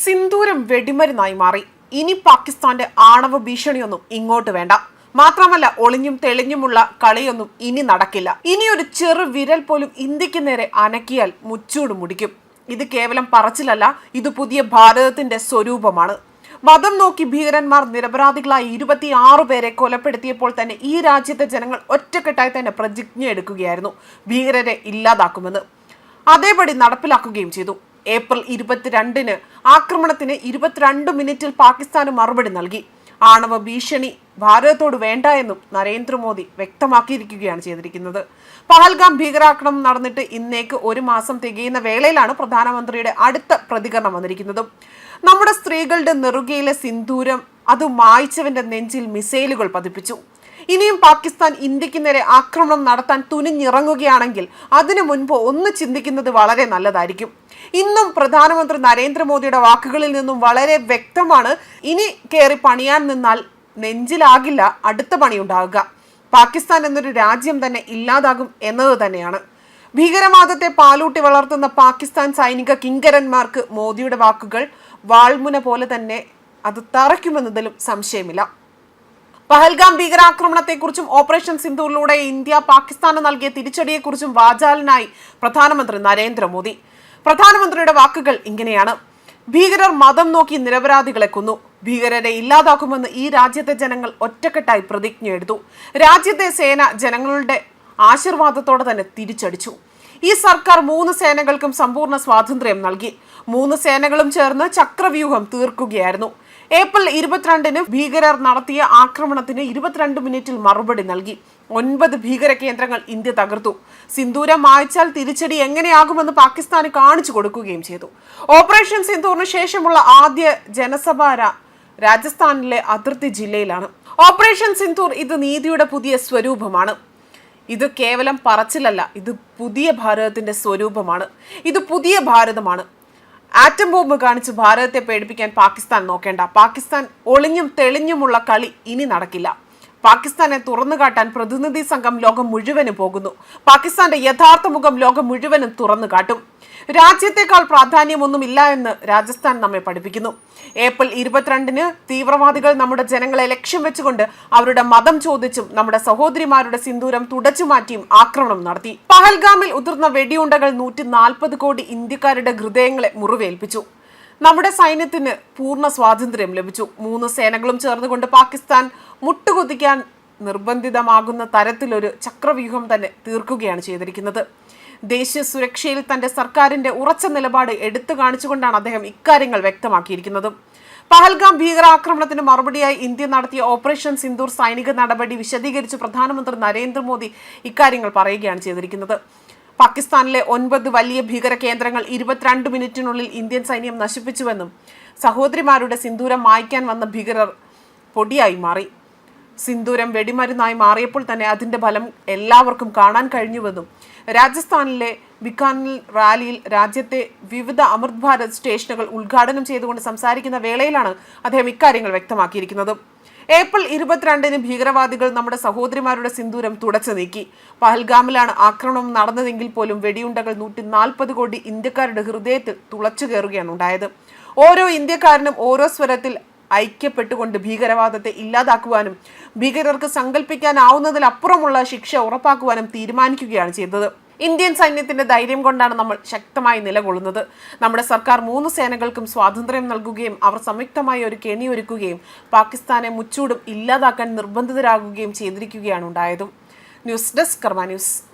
സിന്ദൂരം വെടിമരുന്നായി മാറി. ഇനി പാകിസ്ഥാന്റെ ആണവ ഭീഷണിയൊന്നും ഇങ്ങോട്ട് വേണ്ട. മാത്രമല്ല ഒളിഞ്ഞും തെളിഞ്ഞുമുള്ള കളിയൊന്നും ഇനി നടക്കില്ല. ഇനി ഒരു ചെറു വിരൽ പോലും ഇന്ത്യയ്ക്ക് നേരെ അനക്കിയാൽ മുച്ചൂട് മുടിക്കും. ഇത് കേവലം പറച്ചിലല്ല ഇത് പുതിയ ഭാരതത്തിന്റെ സ്വരൂപമാണ്. മതം നോക്കി ഭീകരന്മാർ നിരപരാധികളായ ഇരുപത്തിയാറ് പേരെ കൊലപ്പെടുത്തിയപ്പോൾ തന്നെ ഈ രാജ്യത്തെ ജനങ്ങൾ ഒറ്റക്കെട്ടായി തന്നെ പ്രതിജ്ഞ എടുക്കുകയായിരുന്നു ഭീകരരെ ഇല്ലാതാക്കുമെന്ന്. അതേപടി നടപ്പിലാക്കുകയും ചെയ്തു. ഏപ്രിൽ ഇരുപത്തിരണ്ടിന് ആക്രമണത്തിന് ഇരുപത്തിരണ്ട് മിനിറ്റിൽ പാകിസ്ഥാന് മറുപടി നൽകി. ആണവ ഭീഷണി ഭാരതത്തോട് വേണ്ട എന്നും നരേന്ദ്രമോദി വ്യക്തമാക്കിയിരിക്കുകയാണ് ചെയ്തിരിക്കുന്നത്. പഹൽഗാം ഭീകരാക്രമണം നടന്നിട്ട് ഇന്നേക്ക് ഒരു മാസം തികയുന്ന വേളയിലാണ് പ്രധാനമന്ത്രിയുടെ അടുത്ത പ്രതികരണം വന്നിരിക്കുന്നത്. നമ്മുടെ സ്ത്രീകളുടെ നെറുകയിലെ സിന്ദൂരം അത് മായ്ച്ചവന്റെ നെഞ്ചിൽ മിസൈലുകൾ പതിപ്പിച്ചു. ഇനിയും പാകിസ്ഥാൻ ഇന്ത്യയ്ക്ക് നേരെ ആക്രമണം നടത്താൻ തുനിഞ്ഞിറങ്ങുകയാണെങ്കിൽ അതിനു മുൻപ് ഒന്ന് ചിന്തിക്കുന്നത് വളരെ നല്ലതായിരിക്കും. ഇന്നും പ്രധാനമന്ത്രി നരേന്ദ്രമോദിയുടെ വാക്കുകളിൽ നിന്നും വളരെ വ്യക്തമാണ് ഇനി കയറി പണിയാൻ നിന്നാൽ നെഞ്ചിലാകില്ല അടുത്ത പണിയുണ്ടാകുക പാകിസ്ഥാൻ എന്നൊരു രാജ്യം തന്നെ ഇല്ലാതാകും എന്നത് തന്നെയാണ്. ഭീകരവാദത്തെ പാലൂട്ടി വളർത്തുന്ന പാകിസ്ഥാൻ സൈനിക കിങ്കരന്മാർക്ക് മോദിയുടെ വാക്കുകൾ വാൾമുന പോലെ തന്നെ അത് തറയ്ക്കുമെന്നതിലും സംശയമില്ല. പഹൽഗാം ഭീകരാക്രമണത്തെക്കുറിച്ചും ഓപ്പറേഷൻ സിന്ധൂറിലൂടെ ഇന്ത്യ പാകിസ്ഥാന് നൽകിയ തിരിച്ചടിയെക്കുറിച്ചും വാചാലനായി പ്രധാനമന്ത്രി നരേന്ദ്രമോദി. പ്രധാനമന്ത്രിയുടെ വാക്കുകൾ ഇങ്ങനെയാണ്. ഭീകരർ മതം നോക്കി നിരപരാധികളെ കൊന്നു. ഭീകരരെ ഇല്ലാതാക്കുമെന്ന് ഈ രാജ്യത്തെ ജനങ്ങൾ ഒറ്റക്കെട്ടായി പ്രതിജ്ഞ എടുത്തു. രാജ്യത്തെ സേന ജനങ്ങളുടെ ആശീർവാദത്തോടെ തന്നെ തിരിച്ചടിച്ചു. ഈ സർക്കാർ മൂന്ന് സേനകൾക്കും സമ്പൂർണ സ്വാതന്ത്ര്യം നൽകി. മൂന്ന് സേനകളും ചേർന്ന് ചക്രവ്യൂഹം തീർക്കുകയായിരുന്നു. ഏപ്രിൽ ഇരുപത്തിരണ്ടിന് ഭീകരർ നടത്തിയ ആക്രമണത്തിന് ഇരുപത്തിരണ്ട് മിനിറ്റിൽ മറുപടി നൽകി. ഒൻപത് ഭീകര കേന്ദ്രങ്ങൾ ഇന്ത്യ തകർത്തു. സിന്ദൂരം മായ്ച്ചാൽ തിരിച്ചടി എങ്ങനെയാകുമെന്ന് പാകിസ്ഥാന് കാണിച്ചു കൊടുക്കുകയും ചെയ്തു. ഓപ്പറേഷൻ സിന്ദൂറിന് ശേഷമുള്ള ആദ്യ ജനസഭ രാജസ്ഥാനിലെ അതിർത്തി ജില്ലയിലാണ്. ഓപ്പറേഷൻ സിന്ദൂർ ഇത് നീതിയുടെ പുതിയ സ്വരൂപമാണ്. ഇത് കേവലം പറച്ചിലല്ല ഇത് പുതിയ ഭാരതത്തിന്റെ സ്വരൂപമാണ്. ഇത് പുതിയ ഭാരതമാണ്. ആറ്റം ബോംബ് കാണിച്ച് ഭാരതത്തെ പേടിപ്പിക്കാൻ പാകിസ്ഥാൻ നോക്കേണ്ട. പാകിസ്ഥാൻ ഒളിഞ്ഞും തെളിഞ്ഞുമുള്ള കളി ഇനി നടക്കില്ല. പാകിസ്ഥാനെ തുറന്നു കാട്ടാൻ പ്രതിനിധി സംഘം ലോകം മുഴുവനും പോകുന്നു. പാകിസ്ഥാന്റെ യഥാർത്ഥ മുഖം ലോകം മുഴുവനും തുറന്നു കാട്ടും. രാജ്യത്തെക്കാൾ പ്രാധാന്യമൊന്നുമില്ല എന്ന് രാജസ്ഥാൻ നമ്മെ പഠിപ്പിക്കുന്നു. ഏപ്രിൽ ഇരുപത്തിരണ്ടിന് തീവ്രവാദികൾ നമ്മുടെ ജനങ്ങളെ ലക്ഷ്യം വെച്ചുകൊണ്ട് അവരുടെ മതം ചോദിച്ചും നമ്മുടെ സഹോദരിമാരുടെ സിന്ദൂരം തുടച്ചു മാറ്റിയും ആക്രമണം നടത്തി. പഹൽഗാമിൽ ഉതിർന്ന വെടിയുണ്ടകൾ നൂറ്റി കോടി ഇന്ത്യക്കാരുടെ ഹൃദയങ്ങളെ മുറിവേൽപ്പിച്ചു. നമ്മുടെ സൈന്യത്തിന് പൂർണ സ്വാതന്ത്ര്യം ലഭിച്ചു. മൂന്ന് സേനകളും ചേർന്നുകൊണ്ട് പാകിസ്ഥാൻ മുട്ടുകുത്തിക്കാൻ നിർബന്ധിതമാകുന്ന തരത്തിലൊരു ചക്രവ്യൂഹം തന്നെ തീർക്കുകയാണ് ചെയ്തിരിക്കുന്നത്. ദേശീയ സുരക്ഷയിൽ തന്റെ സർക്കാരിന്റെ ഉറച്ച നിലപാട് എടുത്തു കാണിച്ചുകൊണ്ടാണ് അദ്ദേഹം ഇക്കാര്യങ്ങൾ വ്യക്തമാക്കിയിരിക്കുന്നത്. പഹൽഗാം ഭീകരാക്രമണത്തിന് മറുപടിയായി ഇന്ത്യ നടത്തിയ ഓപ്പറേഷൻ സിന്ദൂർ സൈനിക നടപടി വിശദീകരിച്ച് പ്രധാനമന്ത്രി നരേന്ദ്രമോദി ഇക്കാര്യങ്ങൾ പറയുകയാണ് ചെയ്തിരിക്കുന്നത്. പാകിസ്ഥാനിലെ ഒൻപത് വലിയ ഭീകര കേന്ദ്രങ്ങൾ ഇരുപത്തിരണ്ട് മിനിറ്റിനുള്ളിൽ ഇന്ത്യൻ സൈന്യം നശിപ്പിച്ചുവെന്നും സഹോദരിമാരുടെ സിന്ദൂരം മായ്ക്കാൻ വന്ന ഭീകരർ പൊടിയായി മാറി. സിന്ദൂരം വെടിമരുന്നായി മാറിയപ്പോൾ തന്നെ അതിന്റെ ഫലം എല്ലാവർക്കും കാണാൻ കഴിഞ്ഞുവെന്നും രാജസ്ഥാനിലെ ബിക്കാനിൽ റാലിയിൽ രാജ്യത്തെ വിവിധ അമൃത് ഭാരത് സ്റ്റേഷനുകൾ ഉദ്ഘാടനം ചെയ്തുകൊണ്ട് സംസാരിക്കുന്ന വേളയിലാണ് അദ്ദേഹം ഇക്കാര്യങ്ങൾ വ്യക്തമാക്കിയിരിക്കുന്നത്. ഏപ്രിൽ ഇരുപത്തിരണ്ടിന് ഭീകരവാദികൾ നമ്മുടെ സഹോദരിമാരുടെ സിന്ദൂരം തുടച്ചു നീക്കി. പഹൽഗാമിലാണ് ആക്രമണം നടന്നതെങ്കിൽ പോലും വെടിയുണ്ടകൾ നൂറ്റി നാൽപ്പത് കോടി ഇന്ത്യക്കാരുടെ ഹൃദയത്തിൽ തുളച്ചു കയറുകയാണ് ഉണ്ടായത്. ഓരോ ഇന്ത്യക്കാരനും ഓരോ സ്വരത്തിൽ ഐക്യപ്പെട്ടുകൊണ്ട് ഭീകരവാദത്തെ ഇല്ലാതാക്കുവാനും ഭീകരർക്ക് സങ്കല്പിക്കാനാവുന്നതിലപ്പുറമുള്ള ശിക്ഷ ഉറപ്പാക്കുവാനും തീരുമാനിക്കുകയാണ് ചെയ്തത്. ഇന്ത്യൻ സൈന്യത്തിന്റെ ധൈര്യം കൊണ്ടാണ് നമ്മൾ ശക്തമായി നിലകൊള്ളുന്നത്. നമ്മുടെ സർക്കാർ മൂന്ന് സേനകൾക്കും സ്വാതന്ത്ര്യം നൽകുകയും അവർ സംയുക്തമായി ഒരു കെണി ഒരുക്കുകയും പാകിസ്ഥാനെ മുച്ചൂടും ഇല്ലാതാക്കാൻ നിർബന്ധിതരാകുകയും ചെയ്തിരിക്കുകയാണ് ഉണ്ടായതും. News desk Karma news.